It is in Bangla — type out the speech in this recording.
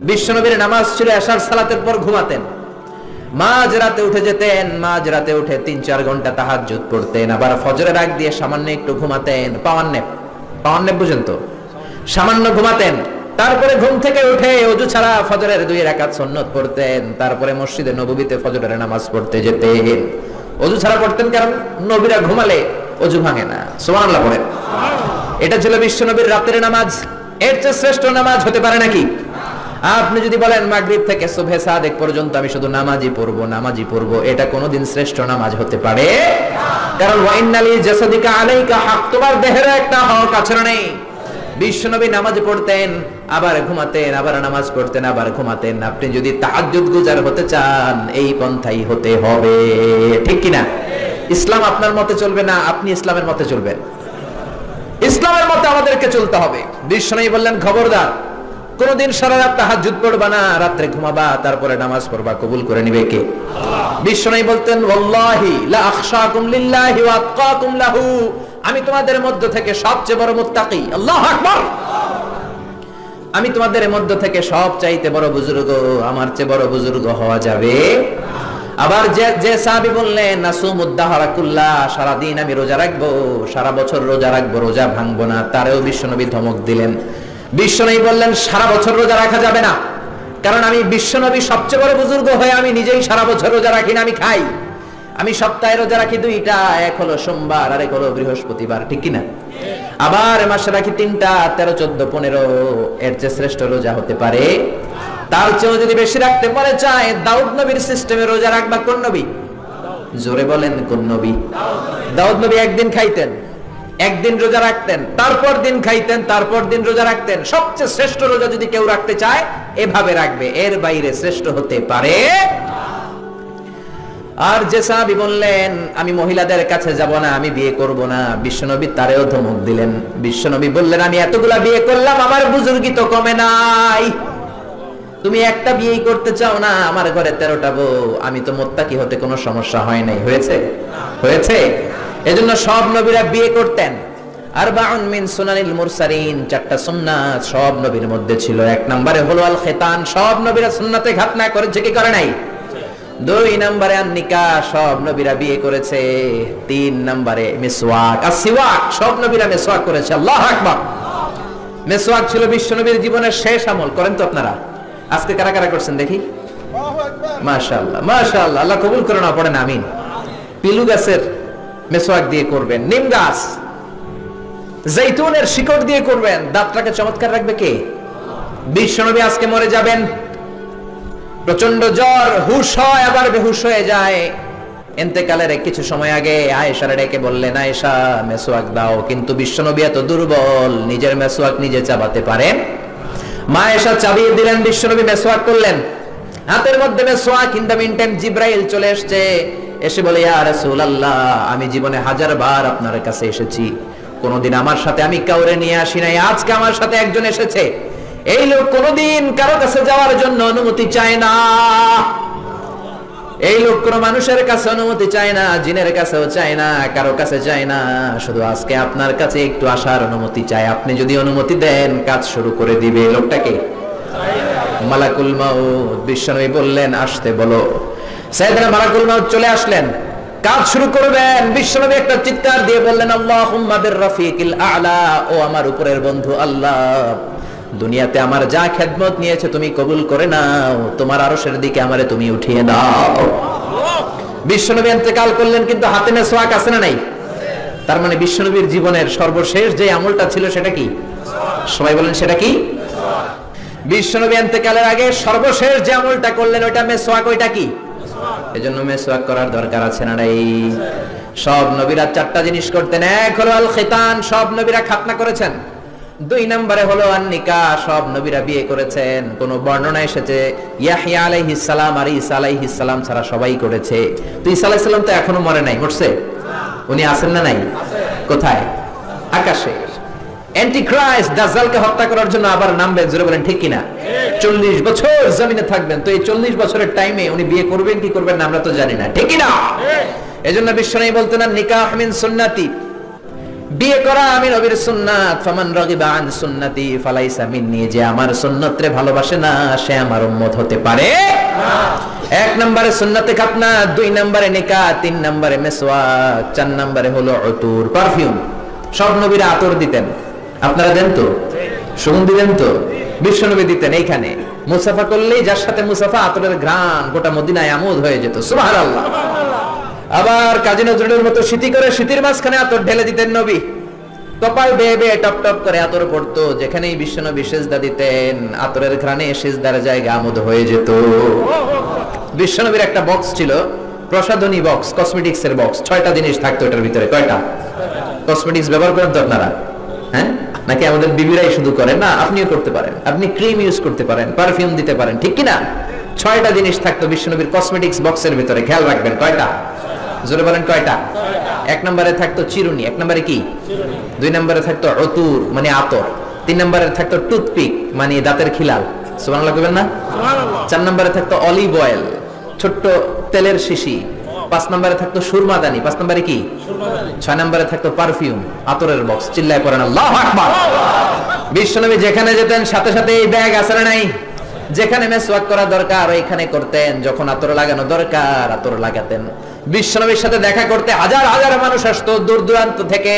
বিশ্বনবীর নামাজ ছিল এশার সালাতের পর ঘুমাতেন। মাঝ রাতে উঠে যেতেন মাঝ রাতে উঠে তিন চার ঘণ্টা তাহাজ্জুদ পড়তেন, আবার ফজরের আগ দিয়ে সামান্য একটু ঘুমাতেন পাওয়ার নেপ পাওয়ার নেপ বুঝেন তো সামান্য ঘুমাতেন, তারপরে ঘুম থেকে উঠে অজু ছাড়া ফজরের দুই রাকাত সুন্নত পড়তেন, তারপরে মসজিদে নববীতে ফজরের নামাজ পড়তে যেতেন। অজু ছাড়া পড়তেন কারণ নবীরা ঘুমালে অজু ভাঙে না। সুবহানাল্লাহ পড়েন। এটা ছিল বিশ্বনবীর রাতের নামাজ। এর চেয়ে শ্রেষ্ঠ নামাজ হতে পারে নাকি? আপনি যদি বলেন মাগরিব থেকে সুবহে সাদেক পর্যন্ত আমি শুধু নামাজই পড়ব নামাজই পড়ব, এটা কোনোদিন শ্রেষ্ঠ নামাজ হতে পারে? কারণ ওয়াইনালি জাসাদিকা আলাইকা হক, তোমার দেহের একটা হক আছে নেই? বিশ্বনবী নামাজ পড়তেন, আবার ঘুমাতেন, আবার নামাজ পড়তেন, আবার ঘুমাতেন। আপনি যদি তাহাজ্জুদ গুজার হতে চান, এই পন্থাই হতে হবে। ঠিক কিনা? ইসলাম আপনার মতে চলবে না, আপনি ইসলামের মতে চলবেন। ইসলামের মতে আমাদেরকে চলতে হবে। বিশ্বনবী বললেন, খবরদার কোনদিন সারা রাত তাহাজ্জুদ পড়বা না, রাত্রে ঘুমাবা, তারপরে নামাজ পড়বা, কবুল করে নিবে কে? বিশ্বনবী বলতেন আমি তোমাদের মধ্য থেকে সবচেয়ে বড় মুত্তাকি। আল্লাহু আকবার! আমি তোমাদের মধ্য থেকে সব চাইতে বড় বুজুর্গ, আমার চেয়ে বড় বুজুর্গ হওয়া যাবে? আবার যে যে সাহাবী বললেন নাসুমুদ্দাহারাকুল্লাহ সারা দিন আমি রোজা রাখব, সারা বছর রোজা রাখব, রোজা ভাঙবো না। তারেও বিশ্বনবী ধমক দিলেন। বিশ্বনবী বললেন, সারা বছর রোজা রাখা যাবে না। কারণ আমি বিশ্বনবী সবচেয়ে বড় বুজুর্গ হয়ে আমি নিজেই সারা বছর রোজা রাখি না, আমি খাই। আমি সপ্তাহে রোজা রাখি দুইটা, এক হলো সোমবার আর এক হলো বৃহস্পতিবার, ঠিক কিনা? আবার মাসে রাখি তিনটা, তেরো, চোদ্দ, পনেরো, এর চেয়ে শ্রেষ্ঠ রোজা হতে পারে। তার চেয়েও যদি বেশি রাখতে পারে চায়, দাউদ নবীর সিস্টেমে রোজা রাখবা কোন নবী? জোরে বলেন, কোন নবী? দাউদ নবী একদিন খাইতেন। একদিন রোজা রাখতেন, তারপর দিন খাইতেন, তারপর দিন রোজা রাখতেন। সবচেয়ে শ্রেষ্ঠ রোজা যদি কেউ রাখতে চায়, এভাবে রাখবে। এর বাইরে শ্রেষ্ঠ হতে পারে আর যে সাহাবি বললেন, আমি মহিলাদের কাছে যাব না, আমি বিয়ে করব না। বিশ্বনবী তারেও ধমক দিলেন। বিশ্বনবী বললেন, আমি এতগুলা বিয়ে করলাম, আমার বুজুর্গি তো কমে নাই। তুমি একটা বিয়েই করতে চাও না, আমার ঘরে তেরোটা বউ। আমি তো মোত্তাকি হতে কোনো সমস্যা হয় নাই। হয়েছে? হয়েছে? এজন্য সব নবীরা বিয়ে করতেন। আর বাউন মিন সুনানিল মুরসালিন, চারটা সুন্নাত সব নবীর মধ্যে ছিল। এক নম্বরে হলো আল খেতান সব নবীরা সুন্নাতে ঘাত না করেছে, কি করে নাই? দুই নম্বরে আন্নিকা, সব নবীরা বিয়ে করেছে। তিন নম্বরে মিসওয়াক, আর সিওয়াক, সব নবীরা মিসওয়াক করেছে। আল্লাহ আকবার! মিসওয়াক ছিল বিশ্ব নবীর জীবনের শেষ আমল, করেন তো আপনারা। আজকে কারা কারা করছেন দেখি? মাশাআল্লাহ মাশাআল্লাহ, আল্লাহ কবুল করে না পড়েন, আমিন। পিলু গাছের মেসওয়াক দিয়ে করবেন, নিম গাছ, জৈতুনের শিকড় দিয়ে করবেন। দাঁতটাকে চমৎকার রাখবে কে? বিশ্বনবী আজকে মরে যাবেন। প্রচণ্ড জ্বর, হুশ হয়, আবার বেহুশ হয়ে যায়। এতেকালের কিছু সময় আগে আয়েশার ডেকে বললেন, আয়েশা, মেসোয়াক দাও, কিন্তু বিশ্বনবী এত দুর্বল, নিজের মেসোয়াক নিজে চাবাতে পারেন? মা এসা চাবিয়ে দিলেন, বিশ্বনবী মেসোয়াক করলেন। হাতের মধ্যে মেসোয়াক, ইন দ্য মিনটাইম জিব্রাইল চলে এসেছে। এসে বলে রাসূলুল্লাহ, আমি জীবনে হাজার বার আপনার কাছে এসেছি। কোনোদিন আমার সাথে আমি কাউরে নিয়ে আসি নাই, আজকে আমার সাথে একজন এসেছে। এই লোক কোনোদিন কারও কাছে যাওয়ার জন্য অনুমতি চায় না। এই লোক কোনো মানুষের কাছে অনুমতি চায় না, জিনের কাছেও চায় না, কারও কাছে চায় না। শুধু আজকে আপনার কাছে একটু আসার অনুমতি চায়। আপনি যদি অনুমতি দেন, কাজ শুরু করে দিবে। লোকটাকে মালাকুল মাউত, বিশ্বনবী বললেন, আসতে বলো। সাইয়েদনা মালাকুল মাউত চলে আসলেন। কাজ শুরু করবেন। বিশ্বনবী একটা চিৎকার দিয়ে বললেন, আল্লাহুম্মা বির রাফিকিল আ'লা, ও আমার উপরের বন্ধু আল্লাহ। দুনিয়াতে আমার যা খেদমত নিয়েছে তুমি কবুল করে নাও। তোমার আরশের দিকে আমারে তুমি উঠিয়ে দাও। বিশ্বনবী ইন্তেকাল করলেন, কিন্তু হাতে মেসওয়াক আছে না নাই? তার মানে বিশ্বনবীর জীবনের সর্বশেষ যে আমলটা ছিল সেটা কি? সবাই বলেন, সেটা কি? বিশ্বনবী ইন্তেকালের আগে সর্বশেষ যে আমলটা করলেন, ওইটা মেসওয়াক, ওইটা কি? এজন্য মেসওয়াক করার দরকার আছে না নাই? সব নবীরা চারটা জিনিস করতেন। এক হলো আল খিতান সব নবীরা খাতনা করেছেন। দুই নম্বরে হলো আন্নিকা, সব নবীরা বিয়ে করেছেন। কোন বর্ণনা এসেছে ইয়াহিয়া আলাইহিস সালাম আর ঈসা আলাইহিস সালাম ছাড়া সবাই করেছে। তো ঈসা আলাইহিস সালাম তো এখনও মরে নাই, মরছে? উনি আছেন না নাই? কোথায়? আকাশে। অ্যান্টিক্রাইস্ট হত্যা করার জন্য আবার নামবেন, জোরে বলেন, ঠিক কিনা? চল্লিশ বছর জমিনে থাকবেন, তো এই চল্লিশ বছরের টাইমে উনি বিয়ে করবেন, কি করবেন আমরা তো জানি না, ঠিক কিনা? এজন্য বিশ্বনাই বলতেন না নিকাহ মিন সুন্নাতি। বিয়ে করা আমি সুন্নাত, ফামান সুন্নতি আমার ভালোবাসে না, সে আমার উম্মত হতে পারে? এক নম্বরে সুন্নতে খাতনা, দুই নম্বরে নিকা তিন নম্বরে মেসওয়াক, চার নম্বরে হলো অতুর পারফিউম। সব নবীরা আতর দিতেন। আপনারা দেন তো? সুগন্ধি দেন তো? বিশ্বনবী দিতেন এইখানে। মুসাফা করলেই যার সাথে মুসাফা, আতরের ঘ্রাণ গোটা মদিনায় আমোদ হয়ে যেত। সুবহানাল্লাহ। আবার কাজী নজরুলের মতো শীতি করে শীতির মাঝখানে আতর ঢেলে দিতেন নবী। কপাল বেয়ে বেয়ে টপ টপ করে আতর যেখানেই বিশ্বনবী সেজদা দিতেন, আতরের সেজদার জায়গা আমোদ হয়ে যেত। বিশ্বনবীর একটা বক্স ছিল, প্রসাধনী বক্স কসমেটিক্স এর বক্স ছয়টা জিনিস থাকতো এটার ভিতরে, কয়টা? কসমেটিক্স ব্যবহার করেন তো আপনারা? হ্যাঁ? নাকি আমাদের বিবিরাই শুধু করেন? না আপনিও করতে পারেন। আপনি ক্রিম ইউজ করতে পারেন পারফিউম দিতে পারেন ঠিক কি না ছয়টা জিনিস থাকতো বিশ্বনবীর কসমেটিক্স বক্সের ভিতরে খেয়াল রাখবেন কয়টা? জোরে বলেন কয়টা? এক নম্বরে থাকতো চিরুনি এক নম্বরে কি? দুই নম্বরে থাকতো অতুর মানে আতর। তিন নম্বরে থাকতো টুথপিক মানে দাঁতের খিলাল। সুবহানাল্লাহ কইবেন না? চার নম্বরে থাকতো অলিভ অয়েল ছোট্ট তেলের শিশি। পাঁচ নম্বরে থাকতো সুরমাদানি পাঁচ নম্বরে কি? ছয় নম্বরে থাকতো পারফিউম, আতরের বক্স, চিল্লায় পড়েন আল্লাহু বিশ্বনবী যেখানে যেতেন, সাথে সাথে এই ব্যাগ আছে না নাই? যেখানে মেসওয়াক করা দরকার, ওইখানে করতেন, যখন আতর লাগানো দরকার, আতর লাগাতেন। বিশ্বনবীর সাথে দেখা করতে হাজার হাজার মানুষ আসতো দূর দূরান্ত থেকে।